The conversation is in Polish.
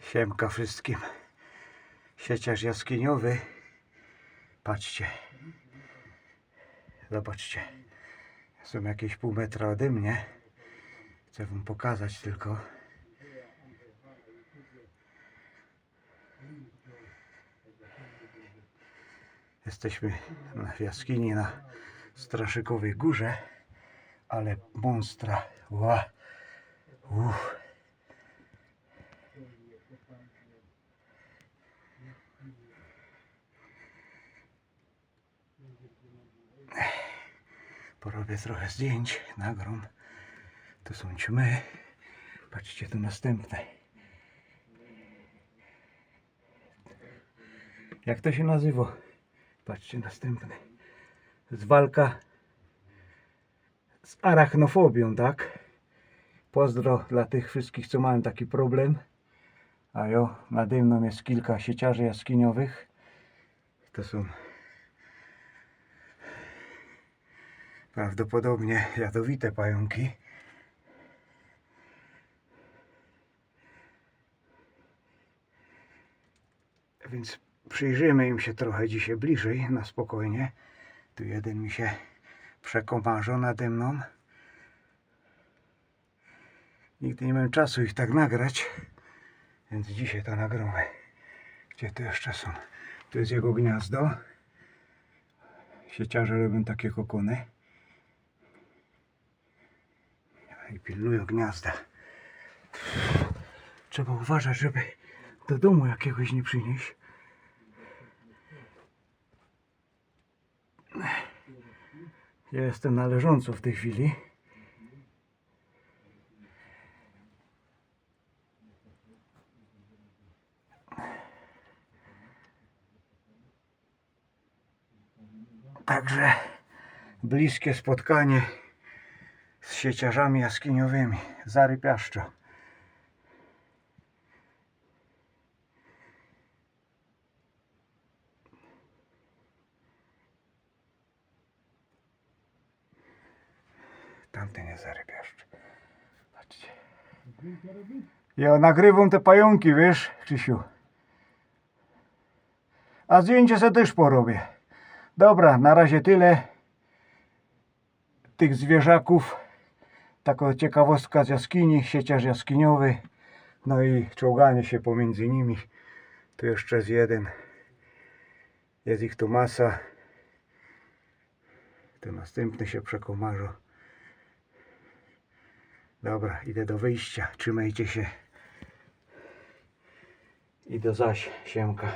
Siemka wszystkim. Sieciarz jaskiniowy. Patrzcie. Zobaczcie. Są jakieś pół metra ode mnie. Chcę wam pokazać tylko. Jesteśmy w jaskini na Straszykowej Górze, ale monstra. Ła. Uff. Porobię trochę zdjęć, nagrom. Tu są ćmy. Patrzcie, tu następne. Jak to się nazywa? Patrzcie, następny. Z walka z arachnofobią, tak? Pozdro dla tych wszystkich, co mają taki problem. A jo, nade mną jest kilka sieciarzy jaskiniowych. To są prawdopodobnie jadowite pająki. Więc przyjrzymy im się trochę dzisiaj bliżej, na spokojnie. Tu jeden mi się przekomarza nade mną. Nigdy nie miałem czasu ich tak nagrać, więc dzisiaj to nagramy. Gdzie tu jeszcze są? Tu jest jego gniazdo. Sieciarze robią takie kokony. I pilnują gniazda. Trzeba uważać, żeby do domu jakiegoś nie przynieść. Ja jestem na leżąco w tej chwili. Także bliskie spotkanie z sieciarzami jaskiniowymi. Zary Piaszczo. Tamten jest Zary Piaszczo. Patrzcie. Ja nagrywam te pająki, wiesz, Krzysiu. A zdjęcie sobie też porobię. Dobra, na razie tyle tych zwierzaków. Taka ciekawostka z jaskini, sieciarz jaskiniowy. No i czołganie się pomiędzy nimi. Tu jeszcze jest jeden. Jest ich tu masa. Tu następny się przekomarza. Dobra, idę do wyjścia. Trzymajcie się. I do zaś, siemka.